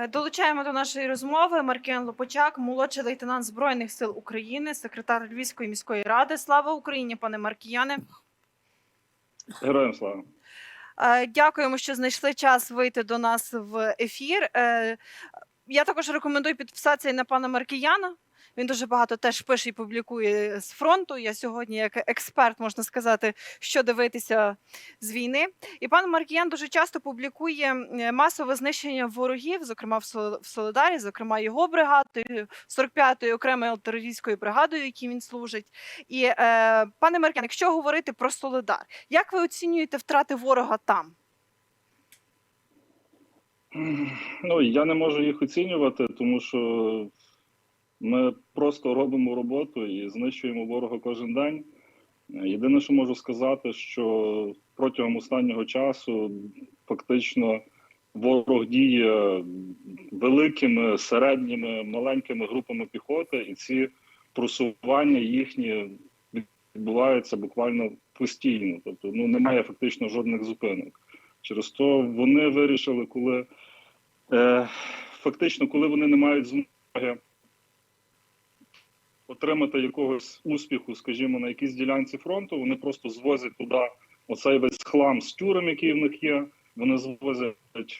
Е, Долучаємо до нашої розмови Маркіян Лопочак, молодший лейтенант Збройних сил України, секретар Львівської міської ради. Слава Україні, пане Маркіяне. Героям слава. Е, Дякуємо, що знайшли час вийти до нас в ефір. Е, Я також рекомендую підписатися і на пана Маркіяна. Він дуже багато теж пише і публікує з фронту. Я сьогодні, як експерт, можна сказати, що дивитися з війни. І пан Маркіян дуже часто публікує масове знищення ворогів, зокрема в Сол- Солидарі, зокрема його бригадою, 45-ї окремою артилерійською бригадою, якій він служить. І е, пане Маркіян, якщо говорити про Солидар, як ви оцінюєте втрати ворога там? Ну я не можу їх оцінювати, тому що ми просто робимо роботу і знищуємо ворога кожен день. Єдине, що можу сказати, що протягом останнього часу фактично ворог діє великими, середніми, маленькими групами піхоти, і ці просування їхні відбуваються буквально постійно. Тобто, ну немає фактично жодних зупинок. Через то вони вирішили, коли е, фактично, коли вони не мають змоги отримати якогось успіху, скажімо, на якійсь ділянці фронту, вони просто звозять туди оцей весь хлам з тюрем, який в них є. Вони звозять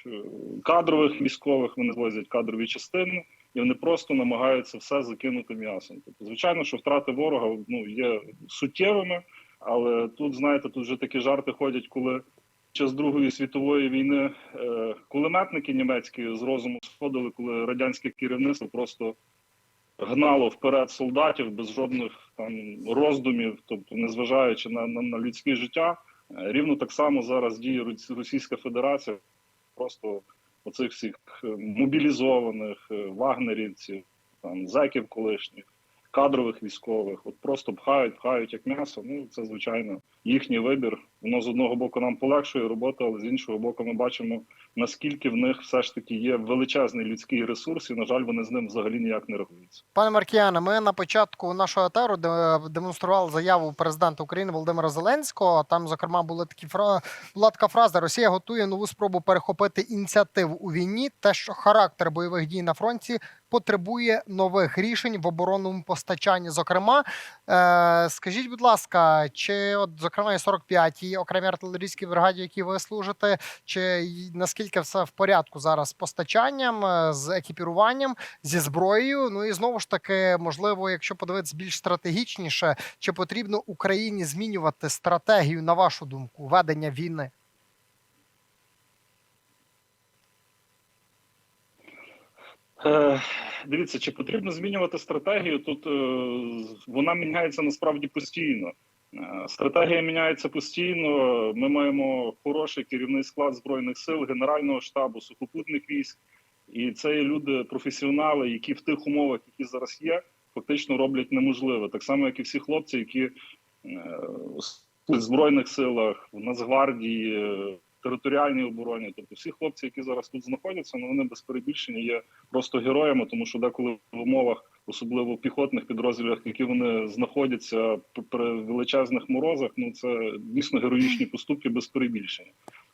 е, кадрових військових, вони звозять кадрові частини, і вони просто намагаються все закинути м'ясом. Тобто, звичайно, що втрати ворога ну є суттєвими, але тут, знаєте, тут вже такі жарти ходять, коли час Другої світової війни е, кулеметники німецькі з розуму сходили, коли радянське керівництво просто гнало вперед солдатів без жодних там роздумів, тобто незважаючи на, на, на людське життя. Е, Рівно так само зараз діє Російська Федерація, просто оцих всіх е, мобілізованих е, вагнерівців, там зеків колишніх, кадрових військових, от просто пхають, пхають як м'ясо. Ну це звичайно їхній вибір. Воно з одного боку нам полегшує роботу, але з іншого боку, ми бачимо наскільки в них все ж таки є величезний людський ресурс, і на жаль, вони з ним взагалі ніяк не рахуються. Пане Маркіяне, ми на початку нашого етеру демонстрували заяву президента України Володимира Зеленського. Там, зокрема, були такі фра... була така фраза: Росія готує нову спробу перехопити ініціативу у війні. Те, що характер бойових дій на фронті потребує нових рішень в оборонному постачанні. Зокрема, е, скажіть, будь ласка, чи от зокрема і 45-й окремій артилерійській бригаді, які ви служите, чи й наскільки все в порядку зараз з постачанням, е, з екіпіруванням? зі зброєю. Ну і знову ж таки, можливо, якщо подивитися більш стратегічніше, чи потрібно Україні змінювати стратегію, на вашу думку, ведення війни? Е, дивіться, чи потрібно змінювати стратегію? Тут е, вона міняється насправді постійно. Е, Стратегія міняється постійно. Ми маємо хороший керівний склад збройних сил, генерального штабу, сухопутних військ, і це є люди, професіонали, які в тих умовах, які зараз є, фактично роблять неможливе. Так само, як і всі хлопці, які е, в збройних силах, в Нацгвардії, територіальній обороні, тобто всі хлопці, які зараз тут знаходяться, ну вони без перебільшення є просто героями, тому що деколи в умовах, особливо в піхотних підрозділах, які вони знаходяться при величезних морозах, ну це дійсно героїчні поступки без перебільшення.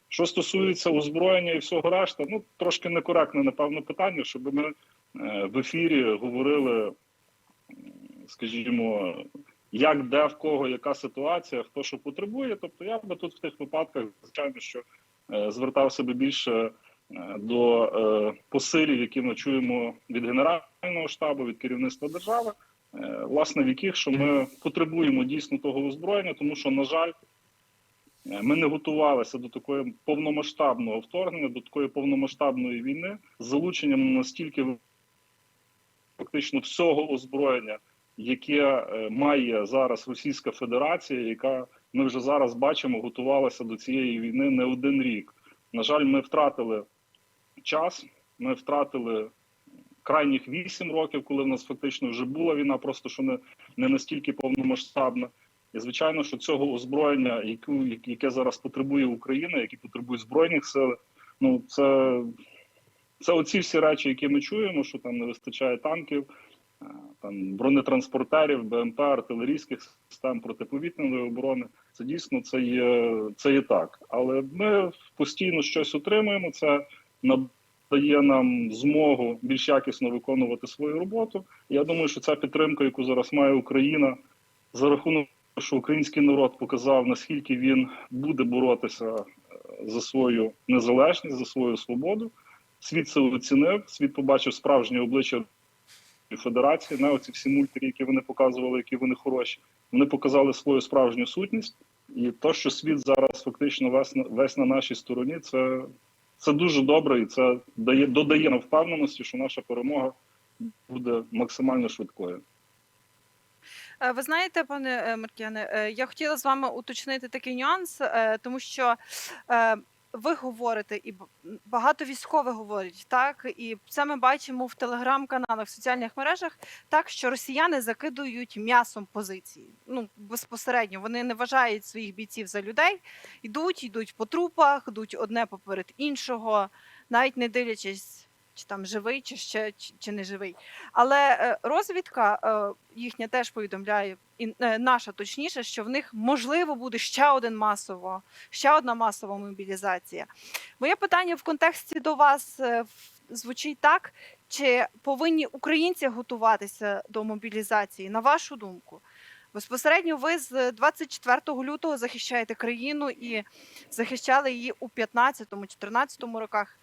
Що стосується озброєння і всього решта, ну трошки некоректне, напевно, питання, щоб ми е, в ефірі говорили, скажімо, як де в кого яка ситуація, хто що потребує. Тобто я би тут в тих випадках, звичайно, що е, звертався би більше е, до е, посилів, які ми чуємо від генерального штабу, від керівництва держави, власне, в яких що ми потребуємо дійсно того озброєння, тому що, на жаль, ми не готувалися до такої повномасштабного вторгнення, до такої повномасштабної війни з залученням настільки фактично всього озброєння, яке е, має зараз Російська Федерація, яка ми вже зараз бачимо, готувалася до цієї війни не один рік. На жаль, ми втратили час, ми втратили крайніх вісім років, коли в нас фактично вже була війна, просто що не, не настільки повномасштабна. І звичайно, що цього озброєння, яку, яке зараз потребує Україна, які потребують збройних сил, ну це, це оці всі речі, які ми чуємо, що там не вистачає танків, там бронетранспортерів, БМП, артилерійських систем протиповітряної оборони. Це дійсно це є, це є так. Але ми постійно щось отримуємо. Це на дає нам змогу більш якісно виконувати свою роботу. Я думаю, що ця підтримка, яку зараз має Україна, за рахунок що український народ показав, наскільки він буде боротися е, за свою незалежність, за свою свободу. Світ це оцінив, світ побачив справжнє обличчя Федерації, не оці всі мультики, які вони показували, які вони хороші. Вони показали свою справжню сутність, і то, що світ зараз фактично весь на весь на нашій стороні, це, це дуже добре, і це дає додає нам впевненості, що наша перемога буде максимально швидкою. Е, Ви знаєте, пане е, Маркіяне, е, я хотіла з вами уточнити такий нюанс, тому що ви говорите, і багато військових говорять, так і це ми бачимо в телеграм-каналах, в соціальних мережах, так що росіяни закидують м'ясом позиції. Ну безпосередньо вони не вважають своїх бійців за людей, йдуть, йдуть по трупах, йдуть одне поперед іншого, навіть не дивлячись. Чи там живий, чи ще чи, чи не живий. Але е, розвідка е, їхня теж повідомляє, і е, наша точніше, що в них можливо буде ще один масово, ще одна масова мобілізація. Моє питання в контексті до вас звучить так: чи повинні українці готуватися до мобілізації, на вашу думку? Безпосередньо ви з 24 лютого захищаєте країну і захищали її у 15-14 роках.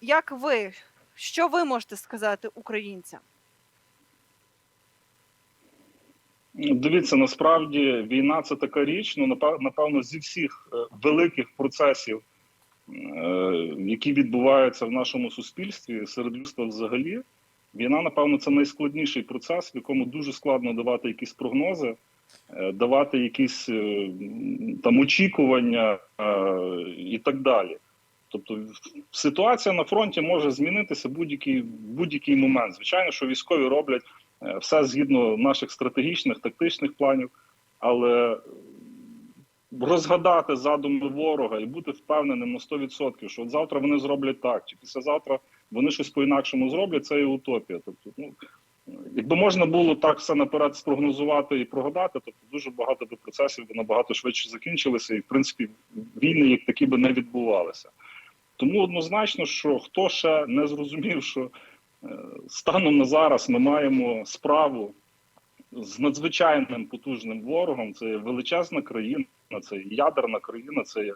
Як ви, що ви можете сказати українцям? Дивіться, насправді війна це така річ. Ну напев- напевно, зі всіх е, великих процесів, е, які відбуваються в нашому суспільстві, серед людства взагалі, війна, напевно, це найскладніший процес, в якому дуже складно давати якісь прогнози, е, давати якісь там очікування і так далі. Тобто ситуація на фронті може змінитися будь-який будь-який момент. Звичайно, що військові роблять е, все згідно наших стратегічних, тактичних планів, але розгадати задуми ворога і бути впевненим на 100%, що от завтра вони зроблять так, чи післязавтра вони щось по-інакшому зроблять, це є утопія. Тобто, ну якби можна було так все наперед спрогнозувати і прогадати, тобто дуже багато би процесів би набагато швидше закінчилися, і в принципі війни як такі би не відбувалися. Тому однозначно, що хто ще не зрозумів, що е, станом на зараз ми маємо справу з надзвичайним потужним ворогом. Це є величезна країна, це ядерна країна, це є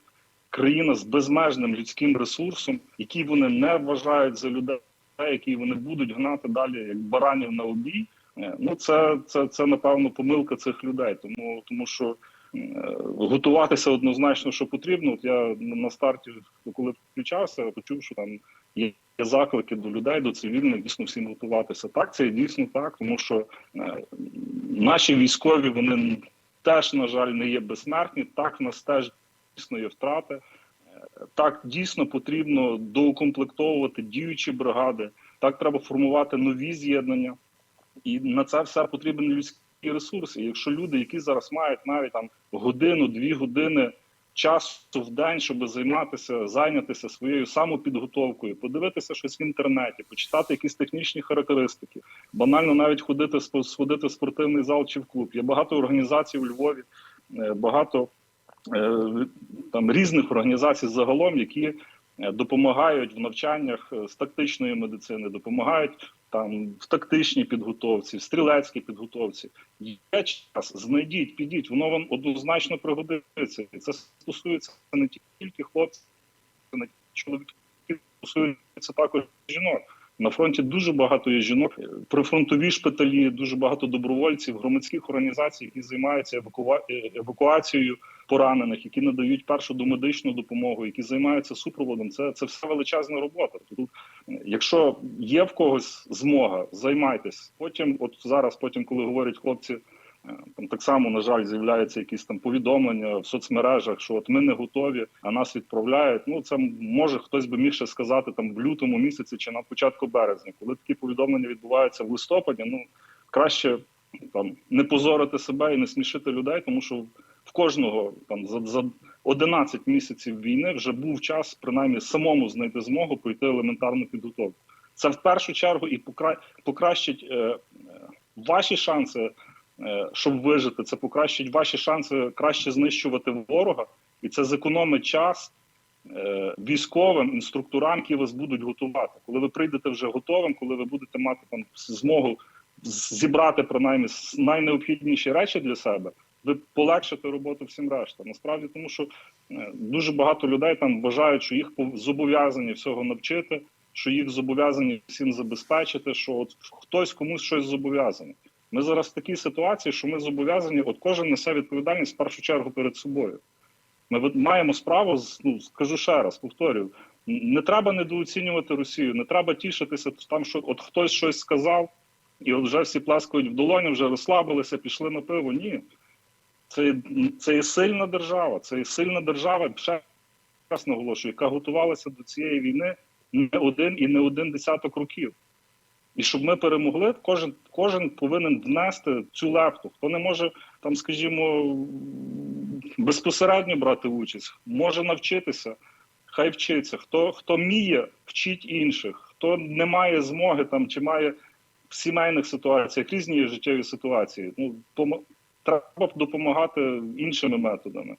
країна з безмежним людським ресурсом, який вони не вважають за людей, які вони будуть гнати далі як баранів на обій. Е, Ну це, це, це напевно помилка цих людей, тому тому що готуватися однозначно, що потрібно. От я на старті, коли включався, почув, що там є заклики до людей, до цивільних, дійсно всім готуватися. Так, це дійсно так, тому що е, наші військові вони теж, на жаль, не є безсмертні. Так, в нас теж дійсно є втрати. Е, Так, дійсно потрібно доукомплектовувати діючі бригади. Так, треба формувати нові з'єднання, і на це все потрібен людський І якщо люди, які зараз мають навіть там годину-дві години часу в день, щоб займатися, зайнятися своєю самопідготовкою, подивитися щось в інтернеті, почитати якісь технічні характеристики, банально навіть ходити сходити в спортивний зал чи в клуб. Є багато організацій у Львові, е, багато е, там різних організацій загалом, які е, допомагають в навчаннях з тактичної медицини, допомагають там в тактичній підготовці, в стрілецькій підготовці. Є час, знайдіть, підіть, воно вам однозначно пригодиться. І це стосується не тільки хлопців, не тільки чоловіків, стосується також жінок. На фронті дуже багато є жінок. Прифронтові шпиталі, дуже багато добровольців, громадських організацій, які займаються евакуа... е, евакуацією поранених, які надають першу домедичну допомогу, які займаються супроводом. Це, це все величезна робота. Тут, е, якщо є в когось змога, займайтесь. Потім, от зараз, потім, коли говорять хлопці. Там так само, на жаль, з'являються якісь там повідомлення в соцмережах, що от ми не готові, а нас відправляють. Ну це може хтось би міг ще сказати там в лютому місяці чи на початку березня, коли такі повідомлення відбуваються в листопаді. Ну краще там не позорити себе і не смішити людей, тому що в кожного там за, за 11 місяців війни вже був час принаймні самому знайти змогу пройти елементарну підготовку. Це в першу чергу і покра... покращить е, е, ваші шанси, щоб вижити. Це покращить ваші шанси краще знищувати ворога, і це зекономить час е, військовим інструкторам, які вас будуть готувати. Коли ви прийдете вже готовим, коли ви будете мати там змогу зібрати принаймні найнеобхідніші речі для себе, ви полегшите роботу всім решта. Насправді, тому що е, дуже багато людей там вважають, що їх зобов'язані всього навчити, що їх зобов'язані всім забезпечити, що от хтось комусь щось зобов'язаний. Ми зараз в такій ситуації, що ми зобов'язані, от кожен несе відповідальність в першу чергу перед собою. Ми маємо справу з ну скажу ще раз, повторюю. Не треба недооцінювати Росію, не треба тішитися там, що от хтось щось сказав, і от вже всі плескають в долоні, вже розслабилися, пішли на пиво. Ні. Це, це є сильна держава, це є сильна держава, ще раз наголошую, яка готувалася до цієї війни не один і не один десяток років. І щоб ми перемогли, кожен, кожен повинен внести цю лепту. Хто не може там, скажімо, безпосередньо брати участь, може навчитися, хай вчиться. Хто, хто вміє, вчить інших, хто не має змоги там чи має в сімейних ситуаціях різні життєві ситуації. Ну, помо- треба допомагати іншими методами.